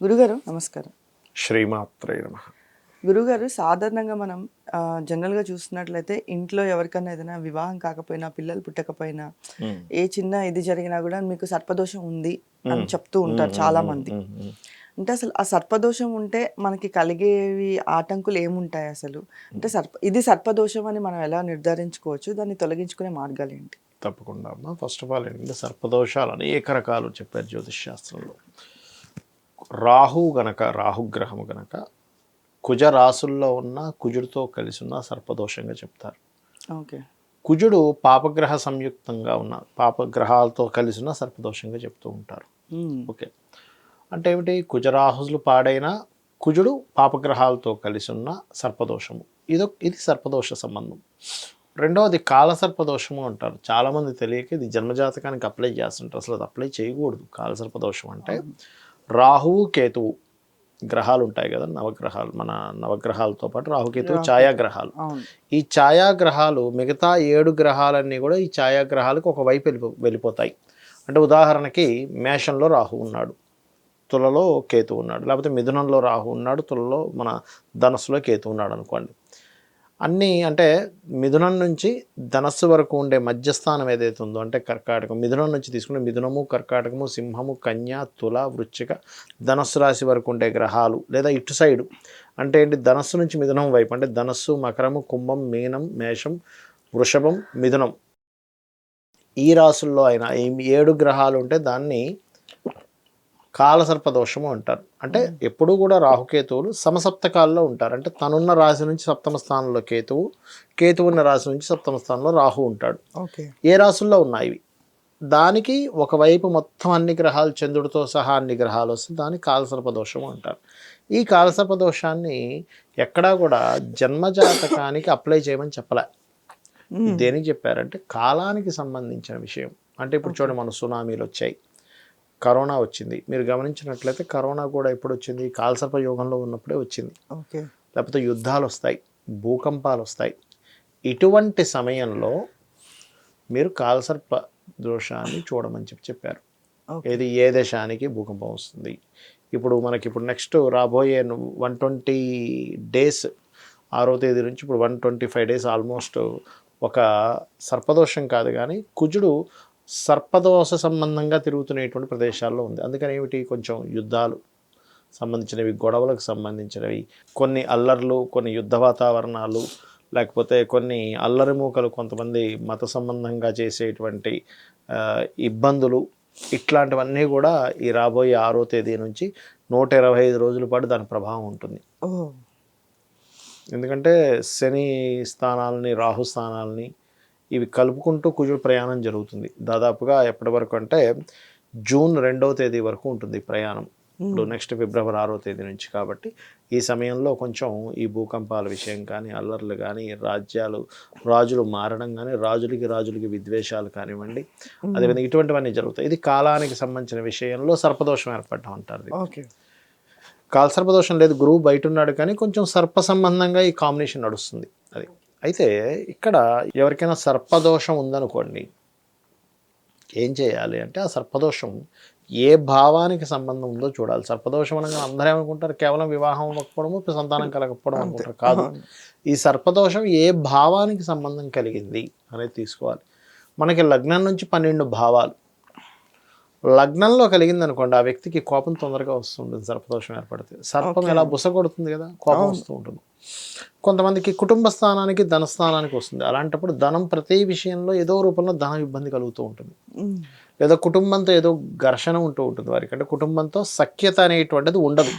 గురుగారు నమస్కారం. శ్రీమాత్రే నమ. గురుగారు సాధారణంగా మనం జనరల్గా చూస్తున్నట్లయితే ఇంట్లో ఎవరికైనా ఏదైనా వివాహం కాకపోయినా పిల్లలు పుట్టకపోయినా ఏ చిన్న ఇది జరిగినా కూడా మీకు సర్పదోషం ఉంది అని చెప్తూ ఉంటారు చాలా మంది. అంటే అసలు ఆ సర్పదోషం ఉంటే మనకి కలిగేవి ఆటంకులు ఏముంటాయి అసలు? అంటే సర్ప ఇది సర్పదోషం అని మనం ఎలా నిర్ధారించుకోవచ్చు? దాన్ని తొలగించుకునే మార్గాలు ఏంటి? తప్పకుండా అమ్మా. ఫస్ట్ ఆఫ్ ఆల్ ఏంటంటే సర్పదోషాలు అనేక రకాలు చెప్పారు జ్యోతిష్ శాస్త్రంలో. రాహు గనక రాహుగ్రహము గనక కుజ రాసుల్లో ఉన్న కుజుడితో కలిసి ఉన్న సర్పదోషంగా చెప్తారు. ఓకే. కుజుడు పాపగ్రహ సంయుక్తంగా ఉన్న పాపగ్రహాలతో కలిసి ఉన్న సర్పదోషంగా చెప్తూ ఉంటారు. ఓకే. అంటే ఏమిటి? కుజరాహులు పాడైన కుజుడు పాపగ్రహాలతో కలిసి ఉన్న సర్పదోషము. ఇదో ఇది సర్పదోష సంబంధం. రెండవది కాల సర్పదోషము అంటారు. చాలామంది తెలియక ఇది జన్మజాతకానికి అప్లై చేస్తుంటారు. అసలు అది అప్లై చేయకూడదు. కాల సర్పదోషం అంటే రాహువు కేతువు గ్రహాలు ఉంటాయి కదా నవగ్రహాలు మన నవగ్రహాలతో పాటు రాహుకేతువు ఛాయాగ్రహాలు. ఈ ఛాయాగ్రహాలు మిగతా ఏడు గ్రహాలన్నీ కూడా ఈ ఛాయాగ్రహాలకు ఒకవైపు వెళ్ళిపో వెళ్ళిపోతాయి. అంటే ఉదాహరణకి మేషంలో రాహు ఉన్నాడు తులలో కేతు ఉన్నాడు లేకపోతే మిథునంలో రాహు ఉన్నాడు తులలో మన ధనస్సులో కేతు ఉన్నాడు అనుకోండి అన్నీ అంటే మిథునం నుంచి ధనస్సు వరకు ఉండే మధ్యస్థానం ఏదైతే ఉందో అంటే కర్కాటకం మిథునం నుంచి తీసుకుంటే మిథునము కర్కాటకము సింహము కన్య తుల వృచ్చిక ధనస్సు రాశి వరకు ఉండే గ్రహాలు లేదా ఇటు సైడు. అంటే ఏంటి? ధనస్సు నుంచి మిథునం వైపు అంటే ధనస్సు మకరము కుంభం మీనం మేషం వృషభం మిథునం. ఈ రాసుల్లో అయినా ఏడు గ్రహాలు ఉంటే దాన్ని కాలసర్పదోషము అంటారు. అంటే ఎప్పుడూ కూడా రాహుకేతువులు సమసప్తకాల్లో ఉంటారు. అంటే తనున్న రాశి నుంచి సప్తమ స్థానంలో కేతువు కేతువు ఉన్న రాశి నుంచి సప్తమ స్థానంలో రాహు ఉంటాడు. ఓకే. ఏ రాసుల్లో ఉన్నాయి ఇవి? దానికి ఒకవైపు మొత్తం అన్ని గ్రహాలు చంద్రుడితో సహా అన్ని గ్రహాలు వస్తే దాన్ని కాలసర్పదోషము అంటారు. ఈ కాలసర్పదోషాన్ని ఎక్కడా కూడా జన్మజాతకానికి అప్లై చేయమని చెప్పలే. దేనికి చెప్పారంటే కాలానికి సంబంధించిన విషయం. అంటే ఇప్పుడు చూడండి మన సునామీలు వచ్చాయి. కరోనా వచ్చింది. మీరు గమనించినట్లయితే కరోనా కూడా ఎప్పుడు వచ్చింది కాలసర్ప యోగంలో ఉన్నప్పుడే వచ్చింది. ఓకే. లేకపోతే యుద్ధాలు వస్తాయి భూకంపాలు వస్తాయి ఇటువంటి సమయంలో మీరు కాలసర్ప దోషాన్ని చూడమని చెప్పి చెప్పారు. ఏది? ఏ దేశానికి భూకంపం వస్తుంది? ఇప్పుడు మనకి ఇప్పుడు నెక్స్ట్ రాబోయే వన్ ట్వంటీ డేస్ ఆరో తేదీ నుంచి ఇప్పుడు one twenty five days almost ఒక సర్పదోషం కాదు కానీ కుజుడు సర్పదోష సంబంధంగా తిరుగుతున్నటువంటి ప్రదేశాల్లో ఉంది. అందుకని ఏమిటి? కొంచెం యుద్ధాలు సంబంధించినవి గొడవలకు సంబంధించినవి కొన్ని అల్లర్లు కొన్ని యుద్ధ వాతావరణాలు లేకపోతే కొన్ని అల్లరి మూకలు కొంతమంది మత సంబంధంగా చేసేటువంటి ఇబ్బందులు ఇట్లాంటివన్నీ కూడా ఈ రాబోయే ఆరో తేదీ నుంచి నూట ఇరవై ఐదు రోజుల పాటు దాని ప్రభావం ఉంటుంది. ఎందుకంటే శని స్థానాలని రాహు స్థానాలని ఇవి కలుపుకుంటూ కుజుడు ప్రయాణం జరుగుతుంది. దాదాపుగా ఎప్పటి వరకు అంటే జూన్ రెండవ తేదీ వరకు ఉంటుంది ప్రయాణం. ఇప్పుడు నెక్స్ట్ ఫిబ్రవరి ఆరో తేదీ నుంచి కాబట్టి ఈ సమయంలో కొంచెం ఈ భూకంపాల విషయం కానీ అల్లర్లు కానీ రాజ్యాలు రాజులు మారడం కానీ రాజులకి రాజులకి విద్వేషాలు కానివ్వండి అదేవిధంగా ఇటువంటివన్నీ జరుగుతాయి. ఇది కాలానికి సంబంధించిన విషయంలో సర్పదోషం ఏర్పడటం అంటారు. ఓకే. కాలసర్పదోషం లేదు. గురువు బయట ఉన్నాడు కానీ కొంచెం సర్ప సంబంధంగా ఈ కాంబినేషన్ నడుస్తుంది. అది. అయితే ఇక్కడ ఎవరికైనా సర్పదోషం ఉందనుకోండి ఏం చేయాలి అంటే ఆ సర్పదోషం ఏ భావానికి సంబంధం ఉందో చూడాలి. సర్పదోషం అనగా అందరూ ఏమనుకుంటారు? కేవలం వివాహం అవ్వకపోవడము సంతానం కలగకపోవడం అనుకుంటారు. కాదు. ఈ సర్పదోషం ఏ భావానికి సంబంధం కలిగింది అనేది తీసుకోవాలి. మనకి లగ్నం నుంచి పన్నెండు భావాలు. లగ్నంలో కలిగింది అనుకోండి ఆ వ్యక్తికి కోపం తొందరగా వస్తుంటుంది సర్పదోషం ఏర్పడుతుంది సర్పం ఎలా బుస కొడుతుంది కదా? కోపం వస్తూ ఉంటుంది. కొంతమందికి కుటుంబ స్థానానికి ధన స్థానానికి వస్తుంది. అలాంటప్పుడు ధనం ప్రతి విషయంలో ఏదో రూపంలో ధన ఇబ్బంది కలుగుతూ ఉంటుంది. లేదా కుటుంబంతో ఏదో ఘర్షణ ఉంటూ ఉంటుంది వారికి. అంటే కుటుంబంతో సఖ్యత అనేటువంటిది ఉండదు.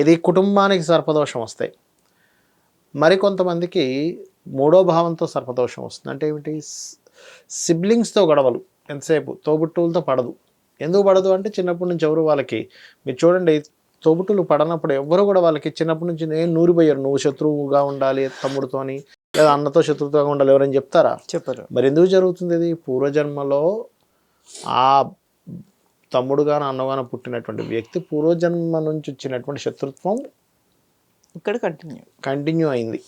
ఇది కుటుంబానికి సర్పదోషం వస్తాయి మరికొంతమందికి మూడో భావంతో సర్పదోషం వస్తుంది. అంటే ఏమిటి? సిబ్లింగ్స్తో గొడవలు. ఎంతసేపు? తోబుట్టువులతో పడదు. ఎందుకు పడదు అంటే చిన్నప్పటి నుంచి ఎవరు వాళ్ళకి? మీరు చూడండి తోబుట్టులు పడనప్పుడు ఎవరు కూడా వాళ్ళకి చిన్నప్పటి నుంచి నేను నూరిపోయారు. నువ్వు శత్రువుగా ఉండాలి తమ్ముడితోని లేదా అన్నతో శత్రువుగా ఉండాలి ఎవరైనా చెప్తారా? చెప్పరు. మరి ఎందుకు జరుగుతుంది ఇది? పూర్వజన్మలో ఆ తమ్ముడుగాను అన్నగాను పుట్టినటువంటి వ్యక్తి పూర్వజన్మ నుంచి వచ్చినటువంటి శత్రుత్వం ఇక్కడ కంటిన్యూ కంటిన్యూ అయింది.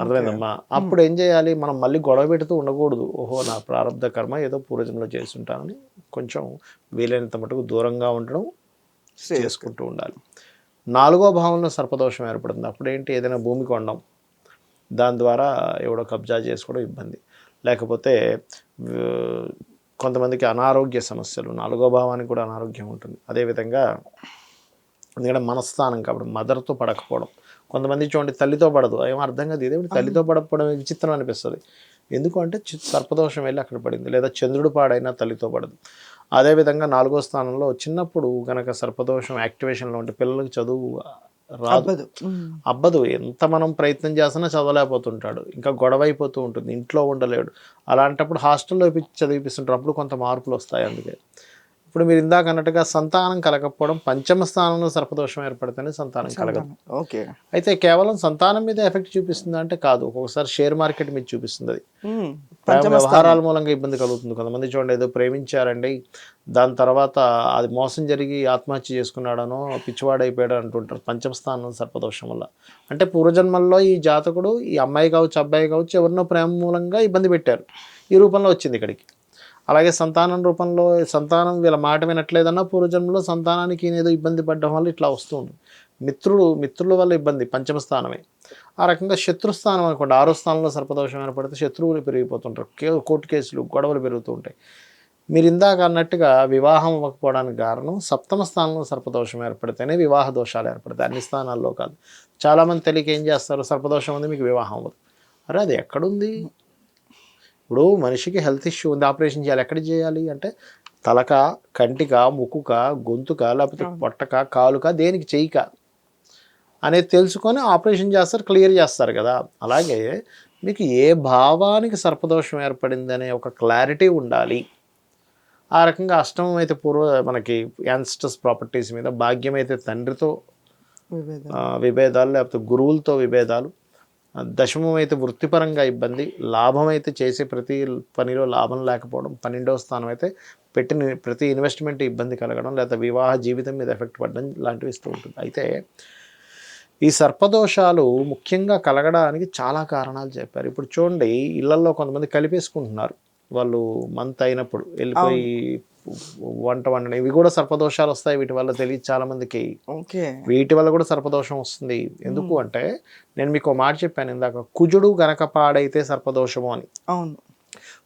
అర్థమైందమ్మా? అప్పుడు ఏం చేయాలి? మనం మళ్ళీ గొడవ పెడుతూ ఉండకూడదు. ఓహో నా ప్రారంభ కర్మ ఏదో పూర్వజన్మలో చేస్తుంటానని కొంచెం వీలైనంత మటుకు దూరంగా ఉండడం చేసుకుంటూ ఉండాలి. నాలుగో భావంలో సర్పదోషం ఏర్పడుతుంది. అప్పుడు ఏంటి ఏదైనా భూమి కొనడం. దాని ద్వారా ఎవడో కబ్జా చేసుకోవడం ఇబ్బంది. లేకపోతే కొంతమందికి అనారోగ్య సమస్యలు. నాలుగో భావానికి కూడా అనారోగ్యం ఉంటుంది. అదేవిధంగా ఎందుకంటే మనస్థానం కాబట్టి మదర్తో పడకపోవడం. కొంతమంది చూడండి తల్లితో పడదు. ఏం అర్థం కాదు. ఇదేమిటి తల్లితో పడకపోవడం విచిత్రం అనిపిస్తుంది. ఎందుకు అంటే సర్పదోషం వెళ్ళి అక్కడ పడింది. లేదా చంద్రుడు పాడైనా తల్లితో పడదు. అదేవిధంగా నాలుగో స్థానంలో చిన్నప్పుడు గనక సర్పదోషం యాక్టివేషన్లో ఉంటే పిల్లలకి చదువు రాదు. అబ్బదు. ఎంత మనం ప్రయత్నం చేసినా చదవలేకపోతుంటాడు. ఇంకా గొడవ అయిపోతూ ఉంటుంది. ఇంట్లో ఉండలేడు. అలాంటప్పుడు హాస్టల్లో చదివిపిస్తుంటారు. అప్పుడు కొంత మార్పులు వస్తాయి అందుకే. ఇప్పుడు మీరు ఇందాక అన్నట్టుగా సంతానం కలగకపోవడం పంచమ స్థానంలో సర్పదోషం ఏర్పడితేనే సంతానం కలగదు. ఓకే. అయితే కేవలం సంతానం మీద ఎఫెక్ట్ చూపిస్తుంది అంటే కాదు. ఒక్కొక్కసారి షేర్ మార్కెట్ మీద చూపిస్తుంది అది వ్యవహారాల మూలంగా ఇబ్బంది కలుగుతుంది. కొంతమంది చూడండి ఏదో ప్రేమించారండి. దాని తర్వాత అది మోసం జరిగి ఆత్మహత్య చేసుకున్నాడనో పిచ్చివాడైపోయాడు అంటుంటారు పంచమ స్థానం సర్పదోషం వల్ల. అంటే పూర్వజన్మల్లో ఈ జాతకుడు ఈ అమ్మాయి కావచ్చు అబ్బాయి కావచ్చు ఎవరినో ప్రేమ మూలంగా ఇబ్బంది పెట్టారు. ఈ రూపంలో వచ్చింది ఇక్కడికి. అలాగే సంతానం రూపంలో సంతానం వీళ్ళ మాట వినట్లేదన్నా పూర్వజన్మలో సంతానానికి ఏదో ఇబ్బంది పడడం వల్ల ఇట్లా వస్తుంది మిత్రుడు మిత్రుల వల్ల ఇబ్బంది పంచమ స్థానమే. ఆ రకంగా శత్రుస్థానం అనుకోండి ఆరో స్థానంలో సర్పదోషం ఏర్పడితే శత్రువులు పెరిగిపోతుంటారు. కోర్టు కేసులు గొడవలు పెరుగుతూ ఉంటాయి. మీరు ఇందాక అన్నట్టుగా వివాహం అవ్వకపోవడానికి కారణం సప్తమ స్థానంలో సర్పదోషం ఏర్పడితేనే వివాహ దోషాలు ఏర్పడతాయి. అన్ని స్థానాల్లో కాదు. చాలామంది తెలియక ఏం చేస్తారు? సర్పదోషం ఉంది మీకు వివాహం అవ్వదు. అరే అది ఎక్కడుంది? ఇప్పుడు మనిషికి హెల్త్ ఇష్యూ ఉంది ఆపరేషన్ చేయాలి ఎక్కడ చేయాలి అంటే తలక కంటిక ముక్కుక గొంతుక లేకపోతే పొట్టక కాలుక దేనికి చెయ్యిక అనేది తెలుసుకొని ఆపరేషన్ చేస్తారు క్లియర్ చేస్తారు కదా. అలాగే మీకు ఏ భావానికి సర్పదోషం ఏర్పడింది అనే ఒక క్లారిటీ ఉండాలి. ఆ రకంగా అష్టమం అయితే పూర్వ మనకి యాన్స్టస్ ప్రాపర్టీస్ మీద భాగ్యం అయితే తండ్రితో విభేదాలు లేకపోతే గురువులతో విభేదాలు దశమం అయితే వృత్తిపరంగా ఇబ్బంది లాభం అయితే చేసే ప్రతి పనిలో లాభం లేకపోవడం పన్నెండవ స్థానం అయితే పెట్టిన ప్రతి ఇన్వెస్ట్మెంట్ ఇబ్బంది కలగడం లేదా వివాహ జీవితం మీద ఎఫెక్ట్ పడడం లాంటివి ఇస్తూ ఉంటుంది. అయితే ఈ సర్పదోషాలు ముఖ్యంగా కలగడానికి చాలా కారణాలు చెప్పారు. ఇప్పుడు చూడండి ఇళ్ళలో కొంతమంది కలిపేసుకుంటున్నారు. వాళ్ళు మంత్ అయినప్పుడు వెళ్ళిపోయి వంట వండడం ఇవి కూడా సర్పదోషాలు వస్తాయి. వీటి వల్ల తెలియదు చాలా మందికి ఓకే. వీటి వల్ల కూడా సర్పదోషం వస్తుంది. ఎందుకు అంటే నేను మీకు మాట చెప్పాను ఇందాక. కుజుడు గనక పాడైతే సర్పదోషము అని. అవును.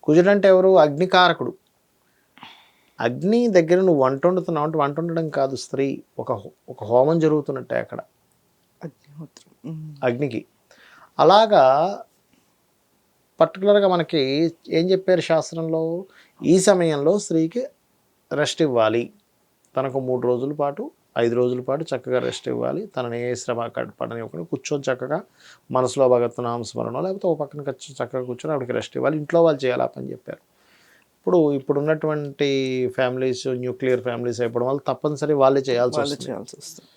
కుజుడు అంటే ఎవరు? అగ్నికారకుడు. అగ్ని దగ్గర నువ్వు వంట వండుతున్నావు అంటే వంట వండడం కాదు. స్త్రీ. ఒక ఒక హోమం జరుగుతున్నట్టే అక్కడ. అగ్నికి. అలాగా పర్టికులర్గా మనకి ఏం చెప్పారు శాస్త్రంలో? ఈ సమయంలో స్త్రీకి రెస్ట్ ఇవ్వాలి. తనకు మూడు రోజుల పాటు ఐదు రోజుల పాటు చక్కగా రెస్ట్ ఇవ్వాలి. తనని ఏ శ్రమ పడని ఒకటి కూర్చొని చక్కగా మనసులో భగత్ నామస్మరణ లేకపోతే ఒక పక్కన చక్కగా కూర్చొని ఆవిడకి రెస్ట్ ఇవ్వాలి. ఇంట్లో వాళ్ళు చేయాలి పని చెప్పారు. ఇప్పుడు ఇప్పుడు ఉన్నటువంటి ఫ్యామిలీస్ న్యూక్లియర్ ఫ్యామిలీస్ అయిపోవడం వల్ల తప్పనిసరి వాళ్ళే చేయాల్సి వస్తుంది. చేయాల్సి వస్తుంది.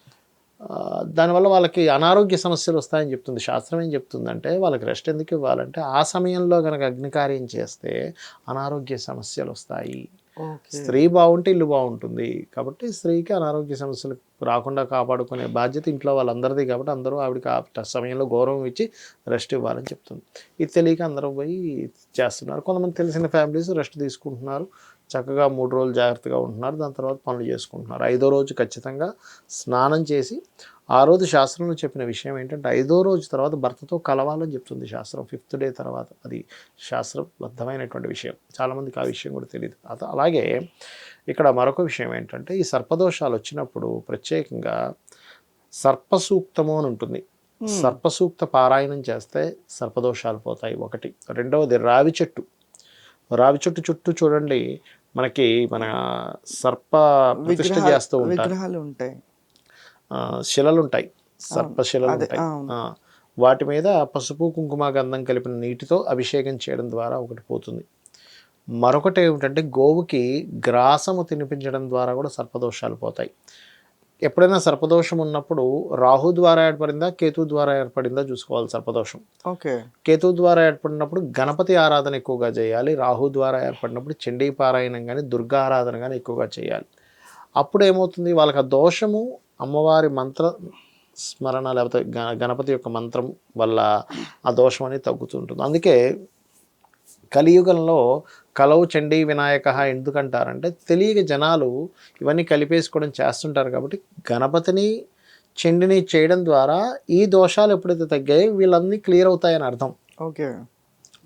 ఆ, దానివల్ల వాళ్ళకి అనారోగ్య సమస్యలు వస్తాయని చెప్తుంది. శాస్త్రం ఏం చెప్తుందంటే వాళ్ళకి రెస్ట్ ఎందుకు ఇవ్వాలంటే ఆ సమయంలో కనుక అగ్నికార్యం చేస్తే అనారోగ్య సమస్యలు వస్తాయి. స్త్రీ బాగుంటే ఇల్లు బాగుంటుంది. కాబట్టి స్త్రీకి అనారోగ్య సమస్యలు రాకుండా కాపాడుకునే బాధ్యత ఇంట్లో వాళ్ళందరిది కాబట్టి అందరూ ఆవిడకి ఆ సమయంలో గౌరవం ఇచ్చి రెస్ట్ ఇవ్వాలని చెప్తుంది. ఇది తెలియక అందరూ పోయి చేస్తున్నారు. కొంతమంది తెలిసిన ఫ్యామిలీస్ రెస్ట్ తీసుకుంటున్నారు. చక్కగా మూడు రోజులు జాగ్రత్తగా ఉంటున్నారు. దాని తర్వాత పనులు చేసుకుంటున్నారు. ఐదో రోజు ఖచ్చితంగా స్నానం చేసి ఆ రోజు శాస్త్రంలో చెప్పిన విషయం ఏంటంటే ఐదో రోజు తర్వాత భర్తతో కలవాలని చెప్తుంది శాస్త్రం. ఫిఫ్త్ డే తర్వాత అది శాస్త్రబద్ధమైనటువంటి విషయం. చాలామందికి ఆ విషయం కూడా తెలియదు అలాగే ఇక్కడ మరొక విషయం ఏంటంటే ఈ సర్పదోషాలు వచ్చినప్పుడు ప్రత్యేకంగా సర్పసూక్తము అని ఉంటుంది. సర్పసూక్త పారాయణం చేస్తే సర్పదోషాలు పోతాయి. ఒకటి. రెండవది రావి చెట్టు. రావి చెట్టు చుట్టూ చూడండి మనకి మన సర్ప విగ్రహాలు- చేస్తూ ఉంటారు. ఉంటాయి. శిలలు ఉంటాయి సర్ప శిలలు అదే, ఉంటాయి వాటి మీద పసుపు కుంకుమ గంధం కలిపిన నీటితో అభిషేకం చేయడం ద్వారా ఒకటి పోతుంది. మరొకటి ఏమిటంటే గోవుకి గ్రాసము తినిపించడం ద్వారా కూడా సర్పదోషాలు పోతాయి. ఎప్పుడైనా సర్పదోషం ఉన్నప్పుడు రాహు ద్వారా ఏర్పడిందా కేతు ద్వారా ఏర్పడిందా చూసుకోవాలి సర్పదోషం. ఓకే. కేతు ద్వారా ఏర్పడినప్పుడు గణపతి ఆరాధన ఎక్కువగా చేయాలి రాహు ద్వారా ఏర్పడినప్పుడు చండీ పారాయణం కానీ దుర్గా ఆరాధన కానీ ఎక్కువగా చేయాలి. అప్పుడు ఏమవుతుంది? వాళ్ళకి ఆ దోషము అమ్మవారి మంత్ర స్మరణ లేకపోతే గ- గణపతి యొక్క మంత్రం వల్ల ఆ దోషం అనేది తగ్గుతుంటుంది అందుకే కలియుగంలో కలవు చండీ వినాయక ఎందుకంటారంటే తెలియక జనాలు ఇవన్నీ కలిపేసుకోవడం చేస్తుంటారు కాబట్టి గణపతిని చండిని చేయడం ద్వారా ఈ దోషాలు ఎప్పుడైతే తగ్గాయో వీళ్ళన్నీ క్లియర్ అవుతాయని అర్థం. ఓకే.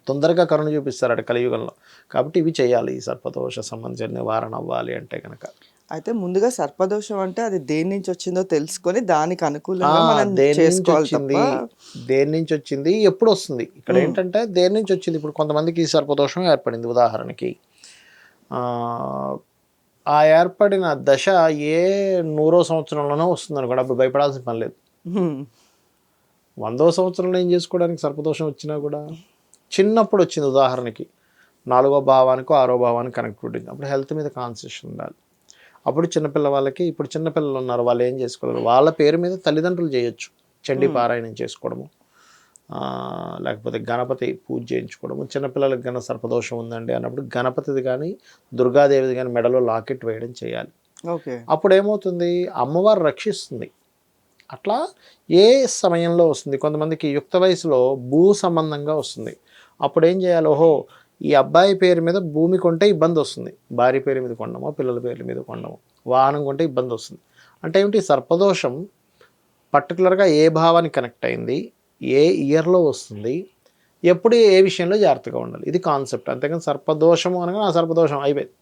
తొందరగా కరుణ చూపిస్తారట కలియుగంలో. కాబట్టి ఇవి చేయాలి ఈ సర్పదోష సంబంధించిన నివారణ అవ్వాలి అంటే కనుక అయితే ముందుగా సర్పదోషం అంటే అది దేని నుంచి వచ్చిందో తెలుసుకొని దానికి అనుకూలంగా మనం దేని నుంచి వచ్చింది? తప్ప దేని నుంచి వచ్చింది? ఎప్పుడు వస్తుంది? ఇక్కడ ఏంటంటే దేని నుంచి వచ్చింది? ఇప్పుడు కొంతమందికి ఈ సర్పదోషం ఏర్పడింది ఉదాహరణకి. ఆ, ఏర్పడిన దశ ఏ నూరో సంవత్సరంలోనో వస్తుంది అనుకోండి అప్పుడు భయపడాల్సిన పని లేదు. వందో సంవత్సరంలో ఏం చేసుకోవడానికి సర్పదోషం వచ్చినా కూడా? చిన్నప్పుడు వచ్చింది ఉదాహరణకి. నాలుగో భావానికో ఆరో భావానికి కనెక్ట్ ఉంటుంది అప్పుడు హెల్త్ మీద కాన్సన్ట్రేషన్ ఉండాలి. అప్పుడు చిన్నపిల్ల వాళ్ళకి ఇప్పుడు చిన్నపిల్లలు ఉన్నారు వాళ్ళు ఏం చేసుకోలేరు వాళ్ళ పేరు మీద తల్లిదండ్రులు చేయొచ్చు. చండీ పారాయణం చేసుకోవడము. లేకపోతే గణపతి పూజ చేయించుకోవడము. చిన్నపిల్లలకు గన సర్పదోషం ఉందండి అన్నప్పుడు గణపతిది కానీ దుర్గాదేవిది కానీ మెడలో లాకెట్ వేయడం చేయాలి. ఓకే. అప్పుడు ఏమవుతుంది అమ్మవారు రక్షిస్తుంది. అట్లా ఏ సమయంలో వస్తుంది? కొంతమందికి యుక్త వయసులో భూ సంబంధంగా వస్తుంది. అప్పుడు ఏం చేయాలి? ఓహో ఈ అబ్బాయి పేరు మీద భూమి కొంటే ఇబ్బంది వస్తుంది. భార్య పేరు మీద కొండమో పిల్లల పేర్ల మీద కొండమో వాహనం కొంటే ఇబ్బంది వస్తుంది. అంటే ఏమిటి? సర్పదోషం పర్టికులర్గా ఏ భావానికి కనెక్ట్ అయింది? ఏ ఇయర్లో వస్తుంది? ఎప్పుడు ఏ విషయంలో జాగ్రత్తగా ఉండాలి? ఇది కాన్సెప్ట్. అంతేకాని సర్పదోషము అనగా ఆ సర్పదోషం అయిపోయింది.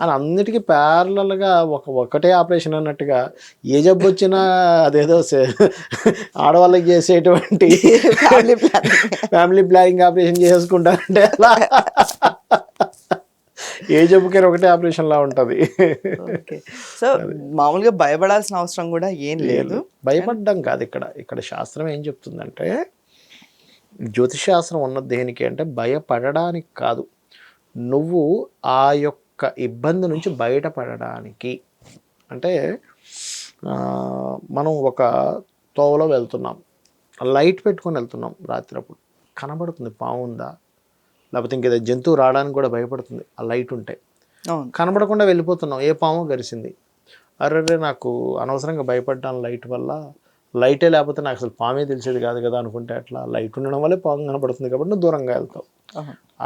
అని అన్నిటికీ ప్యారలల్గా ఒక ఒకటే ఆపరేషన్ అన్నట్టుగా ఏ జబ్బు వచ్చినా అదేదో ఆడవాళ్ళకి చేసేటువంటి family planning family planning operation చేసుకుంటారంటే అలా. ఏ జబ్బుకైనా ఒకటే ఆపరేషన్ లా ఉంటుంది సో మామూలుగా భయపడాల్సిన అవసరం కూడా ఏం లేదు. భయపడ్డం కాదు ఇక్కడ. ఇక్కడ శాస్త్రం ఏం చెప్తుందంటే జ్యోతిష్ శాస్త్రం ఉన్నది దేనికి అంటే భయపడడానికి కాదు. నువ్వు ఆ యొక్క ఇబ్బంది నుంచి బయటపడడానికి అంటే మనం ఒక తోవలో వెళ్తున్నాం లైట్ పెట్టుకొని వెళ్తున్నాం రాత్రప్పుడు. కనబడుతుంది పాము ఉందా లేకపోతే ఇంకేదో జంతువు రావడానికి కూడా భయపడుతుంది ఆ లైట్ ఉంటే. కనబడకుండా వెళ్ళిపోతున్నాం ఏ పాము గరిసింది? అర్రే నాకు అనవసరంగా భయపడ్డాను లైట్ వల్ల. లైటే లేకపోతే నాకు అసలు పామే తెలిసేది కాదు కదా అనుకుంటే అట్లా లైట్ ఉండడం వల్లే పాము కనబడుతుంది కాబట్టి నువ్వు దూరంగా వెళ్తావు.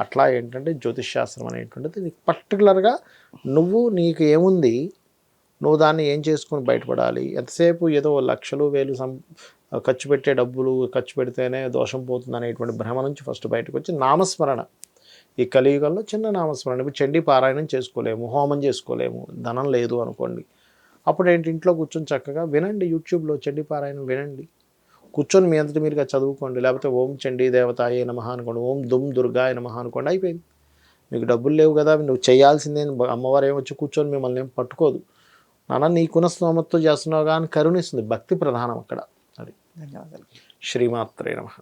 అట్లా ఏంటంటే జ్యోతిష్ శాస్త్రం అనేటువంటిది నీకు పర్టికులర్గా నువ్వు నీకు ఏముంది? నువ్వు దాన్ని ఏం చేసుకుని బయటపడాలి? ఎంతసేపు ఏదో లక్షలు వేలు సం ఖర్చు పెట్టే డబ్బులు ఖర్చు పెడితేనే దోషం పోతుంది అనేటువంటి భ్రమ నుంచి ఫస్ట్ బయటకు వచ్చి నామస్మరణ. ఈ కలియుగంలో చిన్న నామస్మరణ. ఇప్పుడు చండీ పారాయణం చేసుకోలేము హోమం చేసుకోలేము ధనం లేదు అనుకోండి. అప్పుడు ఏంటి? ఇంట్లో కూర్చొని చక్కగా వినండి యూట్యూబ్లో చండీ పారాయణం వినండి. కూర్చొని మీ అంతటి మీరుగా చదువుకోండి. లేకపోతే ఓం చండీ దేవతాయే నమః అనుకోండి. ఓం దుమ్ దుర్గాయ నమః అనుకోండి. అయిపోయింది. మీకు డబ్బులు లేవు కదా నువ్వు చేయాల్సిందే అమ్మవారు ఏమొచ్చి కూర్చొని మిమ్మల్ని ఏం పట్టుకోదు. నాన్న నీకున్న స్తోమతో చేస్తున్నావు కానీ కరుణిస్తుంది భక్తి ప్రధానం అక్కడ. అది. ధన్యవాదాలు. శ్రీమాత్రే నమః.